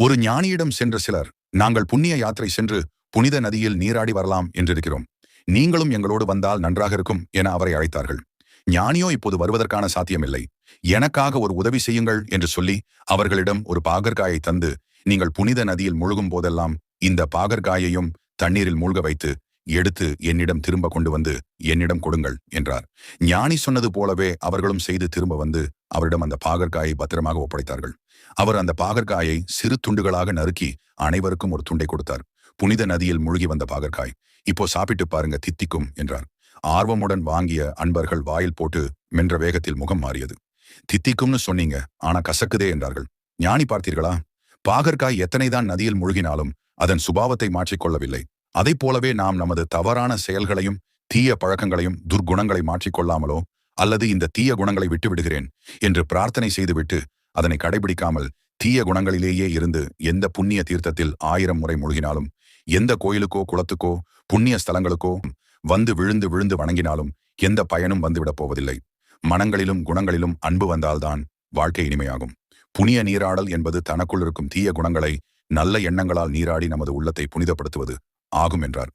ஒரு ஞானியிடம் சென்ற சிலர் நாங்கள் புண்ணிய யாத்திரை சென்று புனித நதியில் நீராடி வரலாம் என்றிருக்கிறோம். நீங்களும் எங்களோடு வந்தால் நன்றாக இருக்கும் என அவரை அழைத்தார்கள். ஞானியோ இப்போது வருவதற்கான சாத்தியமில்லை. எனக்காக ஒரு உதவி செய்யுங்கள் என்று சொல்லி அவர்களிடம் ஒரு பாகற்காயை தந்து நீங்கள் புனித நதியில் முழுகும் போதெல்லாம் இந்த பாகற்காயையும் தண்ணீரில் மூழ்க வைத்து எடுத்து என்னிடம் திரும்ப கொண்டு வந்து என்னிடம் கொடுங்கள் என்றார். ஞானி சொன்னது போலவே அவர்களும் செய்து திரும்ப வந்து அவரிடம் அந்த பாகற்காயை பத்திரமாக ஒப்படைத்தார்கள். அவர் அந்த பாகற்காயை சிறு துண்டுகளாக நறுக்கி அனைவருக்கும் ஒரு துண்டை கொடுத்தார். புனித நதியில் முழுகி வந்த பாகற்காய் இப்போ சாப்பிட்டு பாருங்க தித்திக்கும் என்றார். ஆர்வமுடன் வாங்கிய அன்பர்கள் வாயில் போட்டு மென்ற வேகத்தில் முகம் மாறியது. தித்திக்கும்னு சொன்னீங்க ஆனா கசக்குதே என்றார்கள். ஞானி பார்த்தீர்களா? பாகற்காய் எத்தனைதான் நதியில் முழுகினாலும் அதன் சுபாவத்தை மாற்றிக்கொள்ளவில்லை அதைப் போலவே நாம் நமது தவறான செயல்களையும் தீய பழக்கங்களையும் துர்க்குணங்களை மாற்றிக்கொள்ளாமலோ அல்லது இந்த தீய குணங்களை விட்டுவிடுகிறேன் என்று பிரார்த்தனை செய்துவிட்டு அதனை கடைபிடிக்காமல் தீய குணங்களிலேயே இருந்து எந்த புண்ணிய தீர்த்தத்தில் ஆயிரம் முறை மூழ்கினாலும் எந்த கோயிலுக்கோ குளத்துக்கோ புண்ணிய ஸ்தலங்களுக்கோ வந்து விழுந்து விழுந்து வணங்கினாலும் எந்த பயனும் வந்துவிடப் போவதில்லை. மனங்களிலும் குணங்களிலும் அன்பு வந்தால்தான் வாழ்க்கை இனிமையாகும். புனிய நீராடல் என்பது தனக்குள் இருக்கும் தீய குணங்களை நல்ல எண்ணங்களால் நீராடி நமது உள்ளத்தை புனிதப்படுத்துவது ஆகும் என்றார்.